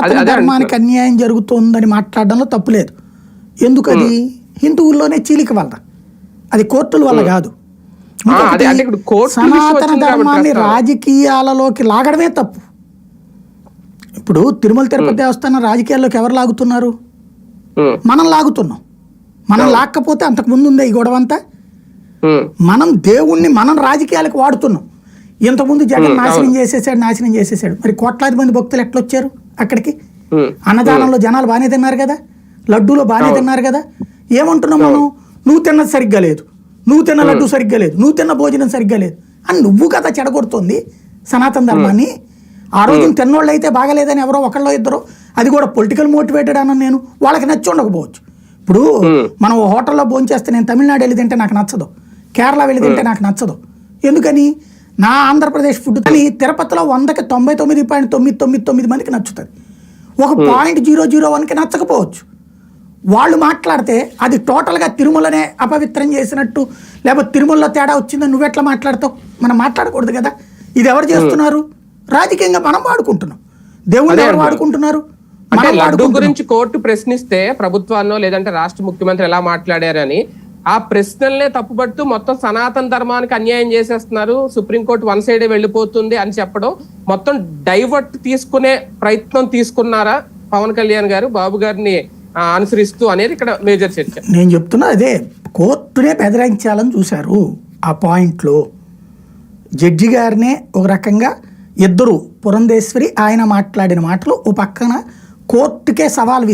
సనాతన ధర్మానికి అన్యాయం జరుగుతోందని మాట్లాడడంలో తప్పులేదు. ఎందుకు అది హిందువుల్లోనే చీలిక వల్ల. అది కోర్టుల వల్ల కాదు. సనాతన ధర్మాన్ని. రాజకీయాలలోకి లాగడమే తప్పు. ఇప్పుడు తిరుమల తిరుపతి దేవస్థానం రాజకీయాల్లోకి ఎవరు లాగుతున్నారు? మనం లాగుతున్నాం. మనం లాక్కపోతే అంతకు ముందు ఉందే ఈ గొడవ అంతా మనం దేవుణ్ణి మనం రాజకీయాలకు వాడుతున్నాం. ఇంతకుముందు జగన్ నాశనం చేసేసాడు నాశనం చేసేసాడు. మరి కోట్లాది మంది భక్తులు ఎట్లా వచ్చారు అక్కడికి అన్నదానంలో జనాలు బాగానే తిన్నారు కదా? లడ్డూలో బాగానే తిన్నారు కదా? ఏమంటున్నాం మనం? నువ్వు తిన్నది సరిగ్గా లేదు. నువ్వు తిన్న లడ్డు సరిగ్గా లేదు. నువ్వు తిన్న భోజనం సరిగ్గా లేదు. అని నువ్వు కదా చెడగొడుతుంది సనాతన ధర్మాన్ని. ఆ రోజు తిన్నోళ్ళు అయితే బాగలేదని ఎవరో ఒకళ్ళో ఇద్దరు అది కూడా పొలిటికల్ మోటివేటెడ్ అన్న నేను. వాళ్ళకి నచ్చి ఉండకపోవచ్చు. ఇప్పుడు మనం హోటల్లో భోంచేస్తే నేను తమిళనాడు వెళ్ళి తింటే నాకు నచ్చదు. కేరళ వెళ్ళి తింటే నాకు నచ్చదు. ఎందుకని? నా ఆంధ్రప్రదేశ్ ఫుడ్ కానీ తిరుపతిలో వందకి తొంభై తొమ్మిది పాయింట్ తొమ్మిది తొమ్మిది తొమ్మిది మందికి నచ్చుతుంది. ఒక పాయింట్ జీరో జీరో వన్కి నచ్చకపోవచ్చు. వాళ్ళు మాట్లాడితే అది టోటల్గా తిరుమలనే అపవిత్రం చేసినట్టు లేకపోతే తిరుమలలో తేడా వచ్చిందని నువ్వెట్లా మాట్లాడతావు? మనం మాట్లాడకూడదు కదా. ఇది ఎవరు చేస్తున్నారు? రాజకీయంగా మనం వాడుకుంటున్నాం. దేవుళ్ళు అదే ఎవరు. వాడుకుంటున్నారు? అంటే లడ్డు గురించి కోర్టు ప్రశ్నిస్తే ప్రభుత్వాన్నో లేదంటే రాష్ట్ర ముఖ్యమంత్రి ఎలా మాట్లాడారని ఆ ప్రశ్నల్నే తప్పుపడుతూ మొత్తం సనాతన ధర్మానికి అన్యాయం చేసేస్తున్నారు. సుప్రీంకోర్టు వన్ సైడే వెళ్ళిపోతుంది అని చెప్పడం. మొత్తం డైవర్ట్ తీసుకునే ప్రయత్నం తీసుకున్నారా పవన్ కళ్యాణ్ గారు బాబు గారిని అనుసరిస్తూ అనేది ఇక్కడ మేజర్ చర్చ. నేను చెప్తున్నా అదే కోర్టునే బెదిరించాలని చూశారు. ఆ పాయింట్లో జడ్జి గారినే ఒక రకంగా ఇద్దరు పురంధేశ్వరి ఆయన మాట్లాడిన మాటలు ఓ పక్కన కోర్టుకే సవాల్